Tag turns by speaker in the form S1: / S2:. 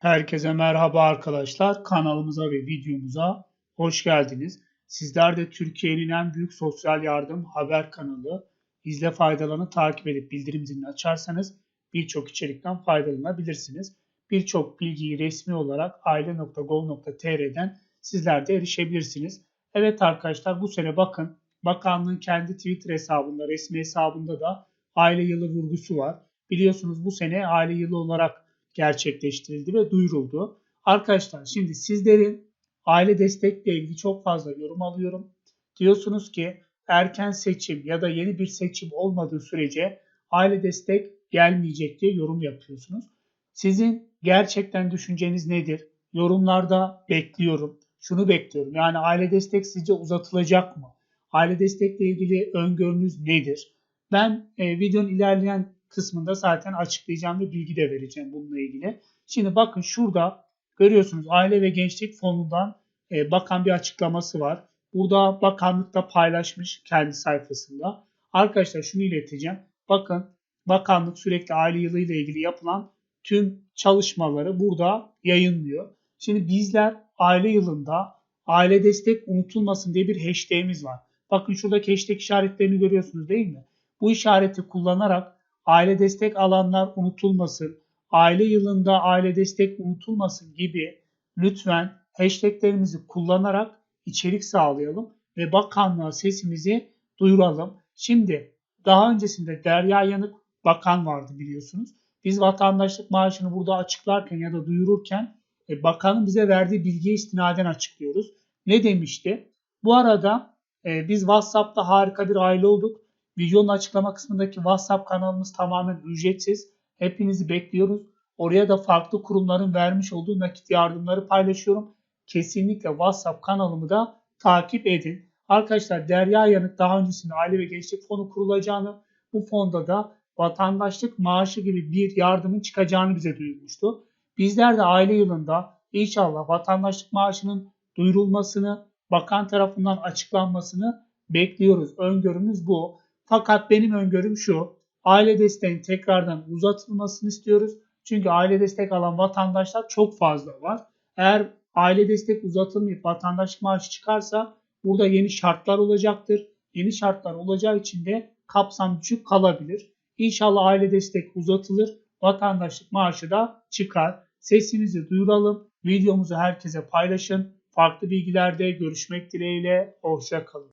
S1: Herkese merhaba arkadaşlar. Kanalımıza ve videomuza hoş geldiniz. Sizler de Türkiye'nin en büyük sosyal yardım haber kanalı izle faydalarını takip edip bildirim zilini açarsanız birçok içerikten faydalanabilirsiniz. Birçok bilgiyi resmi olarak aile.gov.tr'den sizler de erişebilirsiniz. Evet arkadaşlar bu sene bakın bakanlığın kendi Twitter hesabında resmi hesabında da aile yılı vurgusu var. Biliyorsunuz bu sene aile yılı olarak gerçekleştirildi ve duyuruldu. Arkadaşlar şimdi sizlerin aile destekle ilgili çok fazla yorum alıyorum. Diyorsunuz ki erken seçim ya da yeni bir seçim olmadığı sürece aile destek gelmeyecek diye yorum yapıyorsunuz. Sizin gerçekten düşünceniz nedir? Yorumlarda bekliyorum. Şunu bekliyorum. Yani aile destek sizce uzatılacak mı? Aile destekle ilgili öngörünüz nedir? Ben e, videonun ilerleyen kısmında zaten açıklayacağım ve bilgi de vereceğim bununla ilgili. Şimdi bakın şurada görüyorsunuz Aile ve Gençlik Fonu'ndan e, bakan bir açıklaması var. Burada bakanlıkta paylaşmış kendi sayfasında. Arkadaşlar şunu ileteceğim. Bakın bakanlık sürekli aile yılı ile ilgili yapılan tüm çalışmaları burada yayınlıyor. Şimdi bizler aile yılında aile destek unutulmasın diye bir hashtag'imiz var. Bakın şuradaki hashtag işaretlerini görüyorsunuz değil mi? Bu işareti kullanarak aile destek alanlar unutulmasın, aile yılında aile destek unutulmasın gibi lütfen hashtaglerimizi kullanarak içerik sağlayalım ve bakanlığa sesimizi duyuralım. Şimdi daha öncesinde Derya Yanık bakan vardı biliyorsunuz. Biz vatandaşlık maaşını burada açıklarken ya da duyururken e, bakanın bize verdiği bilgiye istinaden açıklıyoruz. Ne demişti? Bu arada e, biz WhatsApp'ta harika bir aile olduk. Videonun açıklama kısmındaki WhatsApp kanalımız tamamen ücretsiz. Hepinizi bekliyoruz. Oraya da farklı kurumların vermiş olduğu nakit yardımları paylaşıyorum. Kesinlikle WhatsApp kanalımı da takip edin. Arkadaşlar Derya Yanık daha öncesinde Aile ve Gençlik Fonu kurulacağını, bu fonda da vatandaşlık maaşı gibi bir yardımın çıkacağını bize duyurmuştu. Bizler de aile yılında inşallah vatandaşlık maaşının duyurulmasını, bakan tarafından açıklanmasını bekliyoruz. Öngörümüz bu. Fakat benim öngörüm şu. Aile desteğinin tekrardan uzatılmasını istiyoruz. Çünkü aile destek alan vatandaşlar çok fazla var. Eğer aile destek uzatılmayıp vatandaşlık maaşı çıkarsa burada yeni şartlar olacaktır. Yeni şartlar olacağı için de kapsam düşük kalabilir. İnşallah aile destek uzatılır. Vatandaşlık maaşı da çıkar. Sesimizi duyuralım. Videomuzu herkese paylaşın. Farklı bilgilerde görüşmek dileğiyle. Hoşçakalın.